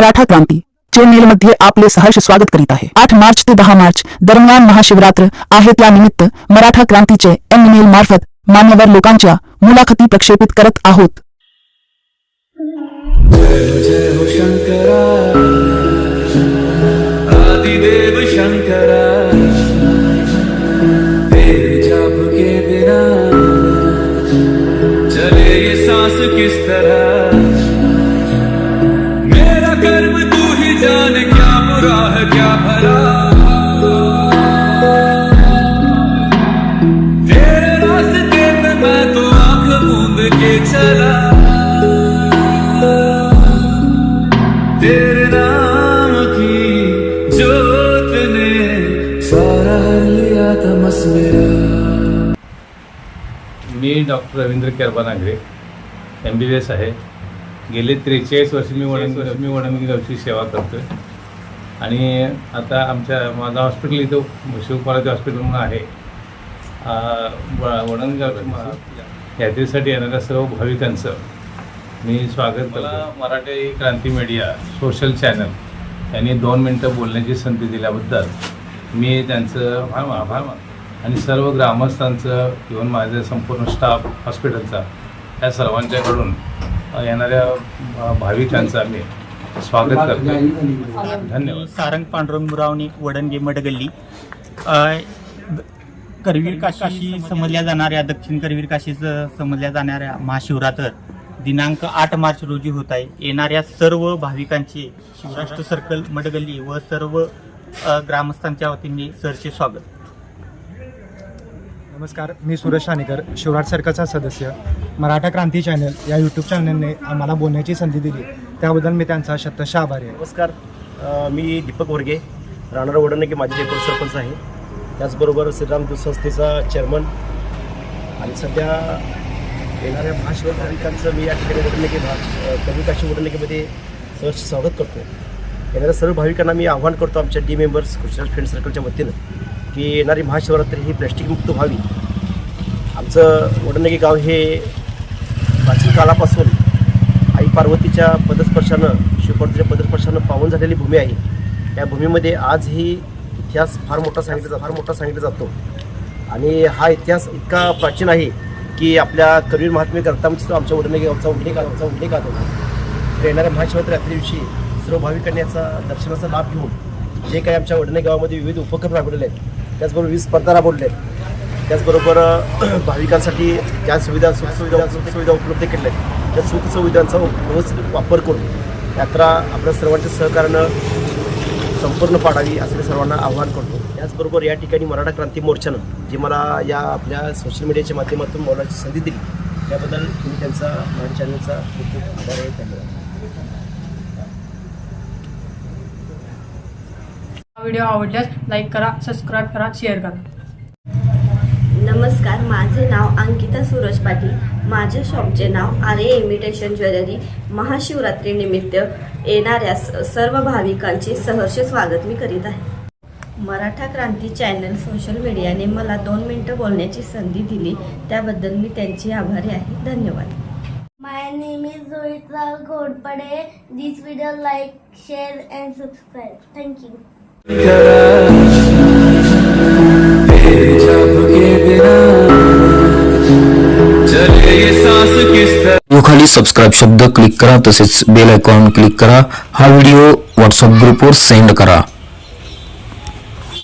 मराठा क्रांती चेन्नई मध्ये आपले सहर्ष स्वागत करीत आहे. आठ मार्च ते दहा मार्च दरम्यान महाशिवरात्र आहे त्यानिमित्त मराठा क्रांतीचे एन मेल मार्फत मान्यवर लोकांच्या मुलाखती प्रक्षेपित करत आहोत. हो आदिदेव शंकरा चले ये सांस किस तरह? मी doctor Ravindra Kerbanagare M B B S आहे. गेले त्रेचाळीस वर्ष मी वडण मी वडणगी गावची सेवा करतो आहे आणि आता आमच्या माझं हॉस्पिटल इथं शिवपार्वती हॉस्पिटल म्हणून आहे. वडणगाव यात्रेसाठी येणाऱ्या सर्व भाविकांचं मी स्वागत करतो Marathi Kranti media social channel यांनी दोन मिनटं बोलण्याची संधी दिल्याबद्दल मी त्यांचं आभार आभार मानतो आणि सर्व ग्रामस्थांचं किंवा माझं संपूर्ण स्टाफ हॉस्पिटलचा या सर्वांच्याकडून येणाऱ्या भाविकांचं आम्ही स्वागत करतो धन्यवाद. सारंग पांडुरंग मुरावणी वडणगे मडगल्ली करवीर काशी समजल्या जाणाऱ्या दक्षिण करवीर काशी समजल्या जाणाऱ्या महाशिवरात्र दिनांक आठ मार्च रोजी होत आहे. येणाऱ्या सर्व भाविकांचे शिवराष्ट्र सर्कल मडगल्ली व सर्व ग्रामस्थांच्या वतीने सरचे स्वागत. नमस्कार मी सुरेश शानेकर शिवराज सर्कलचा सदस्य. मराठा क्रांती चॅनल या यूट्यूब चॅनलने आम्हाला बोलण्याची संधी दिली. त्याबद्दल मी त्यांचा शतश आभारी आहे. नमस्कार अ, मी दीपक वर्गे राहणार वडणगे माझे जे सरपंच आहे. त्याचबरोबर श्रीराम दूध संस्थेचा चेअरमन आणि सध्या येणाऱ्या महाशिवर भाविकांचं मी या ठिकाणी वडणगे भाग कमी काशी सहर्ष स्वागत करतो येणाऱ्या सर्व भाविकांना मी आव्हान करतो आमच्या डी मेंबर्स कृष्णा फ्रेंड सर्कलच्या वतीनं की येणारी महाशिवरात्री ही प्लॅस्टिकमुक्त व्हावी. आमचं वडनगी गाव हे प्राचीन काळापासून आई पार्वतीच्या पदस्पर्शानं शिवपार्वतीच्या पदस्पर्शानं पावन झालेली भूमी आहे. या भूमीमध्ये आजही इतिहास फार मोठा सांगितला फार मोठा सांगितला जातो. आणि हा इतिहास इतका प्राचीन आहे की आपल्या करवीर महात्मे ग्रंथामध्ये सुद्धा आमच्या वडणे गावचा उल्लेख आमचा उल्लेख आहे तर येणाऱ्या महाशिवरात्री दिवशी सर्व भाविकांनी याचा दर्शनाचा लाभ घेऊन जे काही आमच्या वडणे गावामध्ये विविध उपक्रम राबवलेले आहेत त्याचबरोबर विविध स्पर्धा राबवलेल्या आहेत त्याचबरोबर भाविकांसाठी ज्या सुविधा सुखसुविधा सुखसुविधा उपलब्ध केल्या आहेत त्या सुखसुविधांचा व्यवस्थित वापर करून यात्रा आपल्या सर्वांच्या सहकार्यानं संपूर्ण पाडावी असं मी सर्वांना आवाहन करतो. त्याचबरोबर या ठिकाणी मराठा क्रांती मोर्चानं जी मला या आपल्या सोशल मीडियाच्या माध्यमातून बोलायची संधी दिली त्याबद्दल मी त्यांचा मराठी चॅनलचा खूप खूप आभार आहे. धन्यवाद. व्हिडिओ आवडल्यास लाईक करा सबस्क्राईब करा शेअर करा. नमस्कार माझे नाव अंकिता सूरज पाटील. माझ्या शॉपचे नाव आर्य इमिटेशन ज्वेलरी. महाशिवरात्री निमित्त येणाऱ्या स- सर्व भाविकांचे सहर्ष स्वागत मी करीत आहे. मराठा क्रांती चॅनल सोशल मीडियाने मला दोन मिनटं बोलण्याची संधी दिली. त्याबद्दल मी त्यांची आभारी आहे. धन्यवाद. My name is Zoitra Ghodpade. This video like, share and subscribe. Thank खाली शब्द क्लिक करा तसे बेल आयकॉन क्लिक करा, हा व्हाट्सअप ग्रुप वर सेंड करा।